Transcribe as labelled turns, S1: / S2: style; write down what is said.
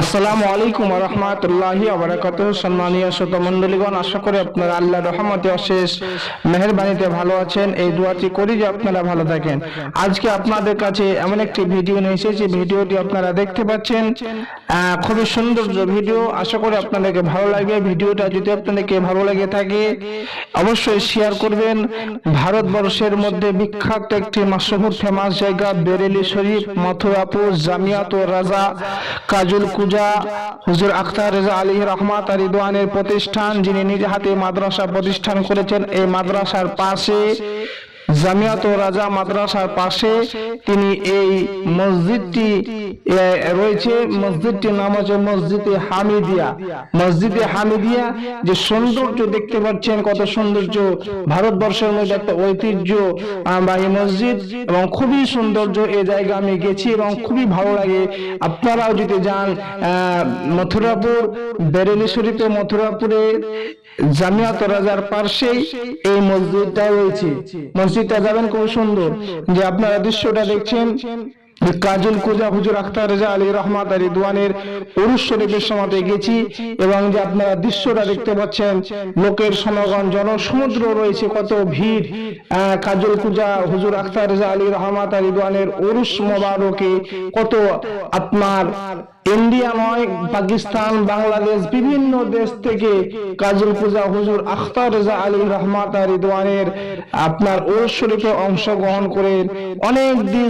S1: আসসালামু আলাইকুম রহমতুল্লাহি আবরাকাত সম্মানীয় শ্রোতা মণ্ডলীগণ আশা করি আপনারা আল্লাহ রহমতে অশেষ মেহরবানিতে ভালো আছেন। এই দোয়াটি করি যে আপনারা ভালো থাকেন। আজকে আপনাদের কাছে এমন একটি ভিডিও নিয়ে এসেছি। ভিডিওটি আপনারা দেখতে পাচ্ছেন। খুবই সৌন্দর্য ভিডিও। আশা করি আপনাদেরকে ভালো লাগবে ভিডিওটা যদি আপনাদেরকে ভালো লাগে থাকে, অবশ্যই শেয়ার করবেন। ভারতবর্ষের মধ্যে বিখ্যাত একটি মাসহুর ফেমাস জায়গা, বেরেলি শরীফ, মথুরাপুর জামিয়াত ও রাজা কাজুল কুজা হুজুর আখতার রেজা আলী রহমাত আলী দোয়ানের প্রতিষ্ঠান, যিনি নিজ হাতে মাদ্রাসা প্রতিষ্ঠান করেছেন, এই মাদ্রাসার পাশে জামিয়াত রাজা মাদ্রাসার পাশে তিনি এই মসজিদটি রয়েছে। মসজিদটির নাম হচ্ছে মসজিদে হামিদিয়া। মসজিদে হামিদিয়া, যে সৌন্দর্য দেখতে পাচ্ছেন, কত সৌন্দর্য। ভারতবর্ষের মধ্যে একটা ঐতিহ্য। বা এই মসজিদ এবং খুবই সৌন্দর্য এই জায়গা আমি গেছি এবং খুবই ভালো লাগে। আপনারাও যদি যান মথুরাপুর, বেরেলি শরীফে মথুরাপুরে জামিয়াত রাজার পার্শ্বেই এই মসজিদটা রয়েছে। মসজিদটা যাবেন খুব সুন্দর। যে আপনারা দৃশ্যটা দেখছেন কাজল কুজা হুজুর আখতার রেজা আলী রহমাত আলী দোয়ানের উরুস শরীফের সমাতে গেছি এবং যে আপনারা দৃশ্যটা দেখতে পাচ্ছেন, লোকের সমাগম, জনসমুদ্র রয়েছে, কত ভিড়। কাজল কুজা হুজুর আখতার রেজা আলী রহমাত আলী দোয়ানের উরুস মোবারকে কত আপনার ইন্ডিয়া নয় পাকিস্তান, বাংলাদেশ, বিভিন্ন দেশ থেকে কাজল পূজা হুজুর আখতার রেজা আলী রহমাত রিদওয়ানের আপনার ওর শরীফে অংশগ্রহণ করে অনেক দিন